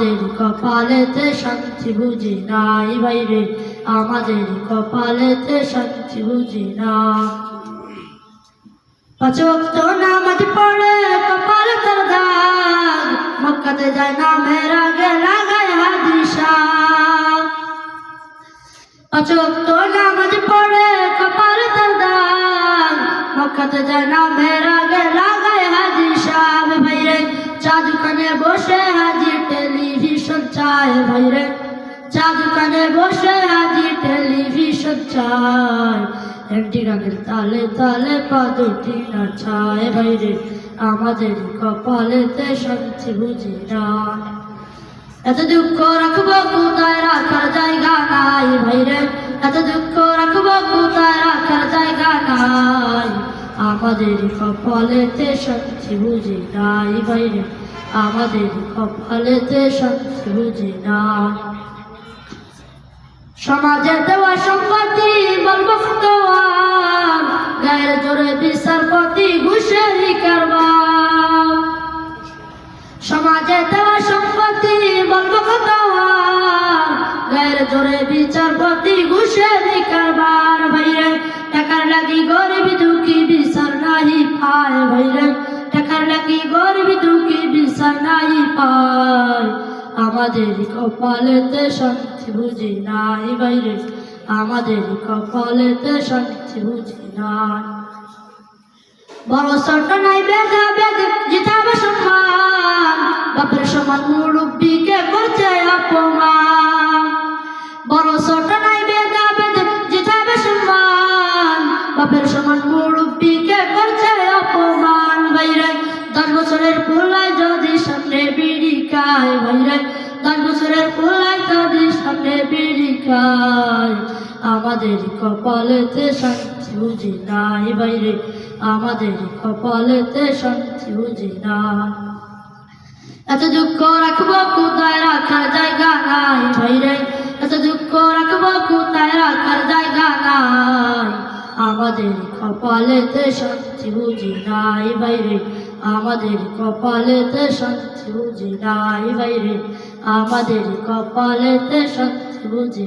আমাদের কপালেতে শান্তি বুঝি নাই ভাইরে, আমাদের কপালেতে শান্তি বুঝি না। পাঁচ নামাজ পড়ে, কপাল তার দাগ, মক্কাতে যায় না মেরা গে লাগায় হাদিসা। পাঁচ ওয়াক্ত নামাজ পড়ে, কপাল তার দাগ, মক্কাতে যায় না মেরা গে লাগায় হাদিসা। বসে হাজি চায় ভাইরে চা দোকানে বসে হাজি টেলিভিশন চায়। একটি গানের তালে তালে পা দুটি নাচায় ভাইরে আমাদের কপালেতে শান্তি বুঝি না। এত দুঃখ রাখব কোথায় রাখার জায়গা নাই ভাইরে এত দুঃখ রাখব কোথায় রাখার জায়গা নাই। আমাদের কপালেতে শান্তি বুঝি নাই ভাইরে আমাদের কপালেতে শান্তি বুঝি না সমাজে দেওয়া সম্পত্তি, বলব ফতোয়ার গায়ের জোরে বিচারপতি, ঘুষেরি কারবার সমাজে দেওয়া সম্পত্তি নাহি পায় আমাদের কপালেতে শান্তি বুঝি নাই বাইরে। আমাদের কপালেতে শান্তি বুঝি নাই। বড় ছোট নাই বেগা বেগ জিতাবে সম্মান। বাপের সমান মুরব্বীকে সামনে বিড়ি খায় আমাদের কপালেতে শান্তি বুঝি নাই বাইরে, আমাদের কপালেতে শান্তি বুঝি না এত দুঃখ রাখব কোথায় রাখার জায়গা নাই ভাইরে এত দুঃখ রাখব কোথায় রাখার জায়গা নাই, আমাদের কপালেতে শান্তি বুঝি নাই বাইরে। আমাদের কপালেতে শান্তি বুঝি বাইরে। আমাদের কপালেতে শান্তি বুঝি